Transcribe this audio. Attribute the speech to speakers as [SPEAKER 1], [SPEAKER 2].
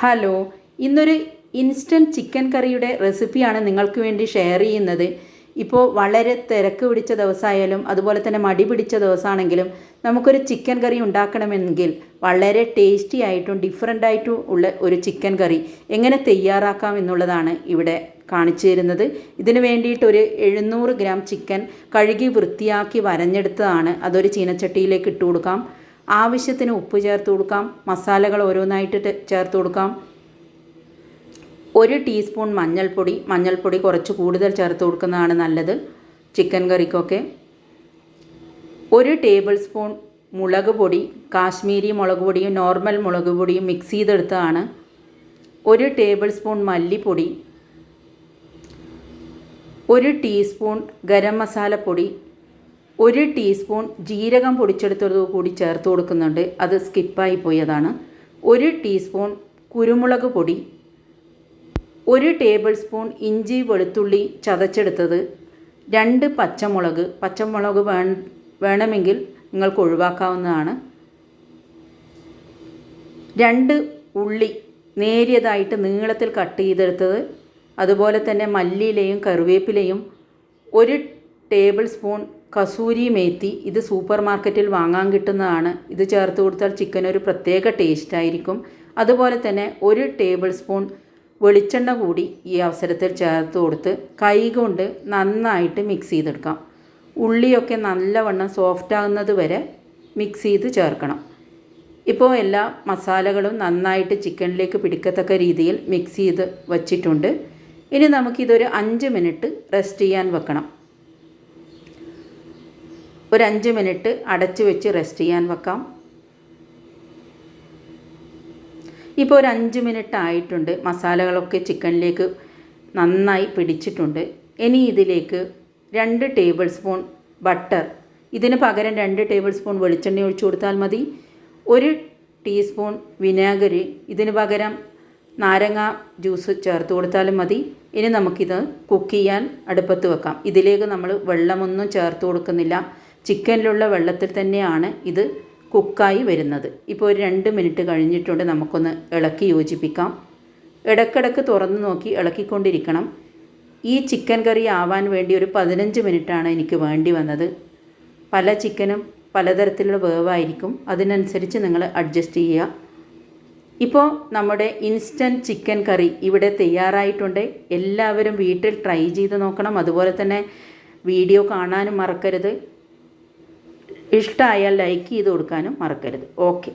[SPEAKER 1] Hello ഇന്നൊരു instant chicken കറിയുടെ റെസിപ്പിയാണ് നിങ്ങൾക്ക് വേണ്ടി ഷെയർ ചെയ്യുന്നത്. ഇപ്പോൾ വളരെ തിരക്ക് പിടിച്ച ദിവസമായാലും അതുപോലെ തന്നെ മടി പിടിച്ച ദിവസമാണെങ്കിലും നമുക്കൊരു ചിക്കൻ കറി ഉണ്ടാക്കണമെങ്കിൽ വളരെ ടേസ്റ്റി ആയിട്ടും ഡിഫറെന്റ് ആയിട്ടും ഉള്ള ഒരു ചിക്കൻ കറി എങ്ങനെ തയ്യാറാക്കാം എന്നുള്ളതാണ് ഇവിടെ കാണിച്ചു തരുന്നത്. ഇതിന് വേണ്ടിയിട്ട് ഒരു എഴുന്നൂറ് ഗ്രാം ചിക്കൻ കഴുകി വൃത്തിയാക്കി വരഞ്ഞെടുത്തതാണ്. അതൊരു ചീനച്ചട്ടിയിലേക്ക് ഇട്ട് കൊടുക്കാം. ആവശ്യത്തിന് ഉപ്പ് ചേർത്ത് കൊടുക്കാം. മസാലകൾ ഓരോന്നായിട്ട് ചേർത്ത് കൊടുക്കാം. ഒരു ടീസ്പൂൺ മഞ്ഞൾപ്പൊടി. മഞ്ഞൾപ്പൊടി കുറച്ച് കൂടുതൽ ചേർത്ത് കൊടുക്കുന്നതാണ് നല്ലത്. ചിക്കൻ കറിക്കൊക്കെ. ഒരു ടേബിൾ സ്പൂൺ മുളക് പൊടി. കാശ്മീരി മുളക് പൊടിയും നോർമൽ മുളക് പൊടിയും മിക്സ് ചെയ്തെടുത്തതാണ്. ഒരു ടേബിൾ സ്പൂൺ മല്ലിപ്പൊടി. ഒരു ടീസ്പൂൺ ഗരം മസാലപ്പൊടി. ഒരു ടീസ്പൂൺ ജീരകം പൊടിച്ചെടുത്തത് കൂടി ചേർത്ത് കൊടുക്കുന്നുണ്ട്. അത് സ്കിപ്പായി പോയതാണ്. ഒരു ടീസ്പൂൺ കുരുമുളക് പൊടി. ഒരു ടേബിൾ സ്പൂൺ ഇഞ്ചി വെളുത്തുള്ളി ചതച്ചെടുത്തത്. രണ്ട് പച്ചമുളക്. പച്ചമുളക് വേ വേണമെങ്കിൽ നിങ്ങൾക്ക് ഒഴിവാക്കാവുന്നതാണ്. രണ്ട് ഉള്ളി നേരിയതായിട്ട് നീളത്തിൽ കട്ട് ചെയ്തെടുത്തത്. അതുപോലെ തന്നെ മല്ലിയിലയും കറിവേപ്പിലയും ഒരു ടേബിൾ സ്പൂൺ കസൂരി മേത്തി ഇത് സൂപ്പർ മാർക്കറ്റിൽ വാങ്ങാൻ കിട്ടുന്നതാണ്. ഇത് ചേർത്ത് കൊടുത്താൽ ചിക്കൻ ഒരു പ്രത്യേക ടേസ്റ്റ് ആയിരിക്കും. അതുപോലെ തന്നെ ഒരു ടേബിൾ സ്പൂൺ വെളിച്ചെണ്ണ കൂടി ഈ അവസരത്തിൽ ചേർത്ത് കൊടുത്ത് കൈകൊണ്ട് നന്നായിട്ട് മിക്സ് ചെയ്തെടുക്കാം. ഉള്ളിയൊക്കെ നല്ലവണ്ണം സോഫ്റ്റ് ആകുന്നത് വരെ മിക്സ് ചെയ്ത് ചേർക്കണം. ഇപ്പോൾ എല്ലാ മസാലകളും നന്നായിട്ട് ചിക്കനിലേക്ക് പിടിക്കത്തക്ക രീതിയിൽ മിക്സ് ചെയ്ത് വച്ചിട്ടുണ്ട്. ഇനി നമുക്കിതൊരു അഞ്ച് മിനിറ്റ് റെസ്റ്റ് ചെയ്യാൻ വെക്കണം. ഒരു അഞ്ച് മിനിറ്റ് അടച്ചു വെച്ച് റെസ്റ്റ് ചെയ്യാൻ വെക്കാം. ഇപ്പോൾ ഒരു അഞ്ച് മിനിറ്റ് ആയിട്ടുണ്ട്. മസാലകളൊക്കെ ചിക്കനിലേക്ക് നന്നായി പിടിച്ചിട്ടുണ്ട്. ഇനി ഇതിലേക്ക് രണ്ട് ടേബിൾ സ്പൂൺ ബട്ടർ. ഇതിന് പകരം രണ്ട് ടേബിൾ സ്പൂൺ വെളിച്ചെണ്ണ ഒഴിച്ചു കൊടുത്താൽ മതി. ഒരു ടീസ്പൂൺ വിനാഗിരി. ഇതിന് പകരം നാരങ്ങ ജ്യൂസ് ചേർത്ത് കൊടുത്താലും മതി. ഇനി നമുക്കിത് കുക്ക് ചെയ്യാൻ അടുപ്പത്ത് വെക്കാം. ഇതിലേക്ക് നമ്മൾ വെള്ളമൊന്നും ചേർത്ത് കൊടുക്കുന്നില്ല. ചിക്കനിലുള്ള വെള്ളത്തിൽ തന്നെയാണ് ഇത് കുക്കായി വരുന്നത്. ഇപ്പോൾ ഒരു രണ്ട് മിനിറ്റ് കഴിഞ്ഞിട്ടുണ്ട് നമുക്കൊന്ന് ഇളക്കി യോജിപ്പിക്കാം. ഇടക്കിടക്ക് തുറന്ന് നോക്കി ഇളക്കിക്കൊണ്ടിരിക്കണം. ഈ ചിക്കൻ കറി ആവാൻ വേണ്ടി ഒരു പതിനഞ്ച് മിനിറ്റാണ് എനിക്ക് വേണ്ടി വന്നത്. പല ചിക്കനും പലതരത്തിലുള്ള വേവായിരിക്കും. അതിനനുസരിച്ച് നിങ്ങൾ അഡ്ജസ്റ്റ് ചെയ്യുക. ഇപ്പോൾ നമ്മുടെ ഇൻസ്റ്റന്റ് ചിക്കൻ കറി ഇവിടെ തയ്യാറായിട്ടുണ്ട്. എല്ലാവരും വീട്ടിൽ ട്രൈ ചെയ്ത് നോക്കണം. അതുപോലെ തന്നെ വീഡിയോ കാണാനും മറക്കരുത്. ഇഷ്ടമായാൽ ലൈക്ക് ചെയ്ത് കൊടുക്കാനും മറക്കരുത്. ഓക്കെ.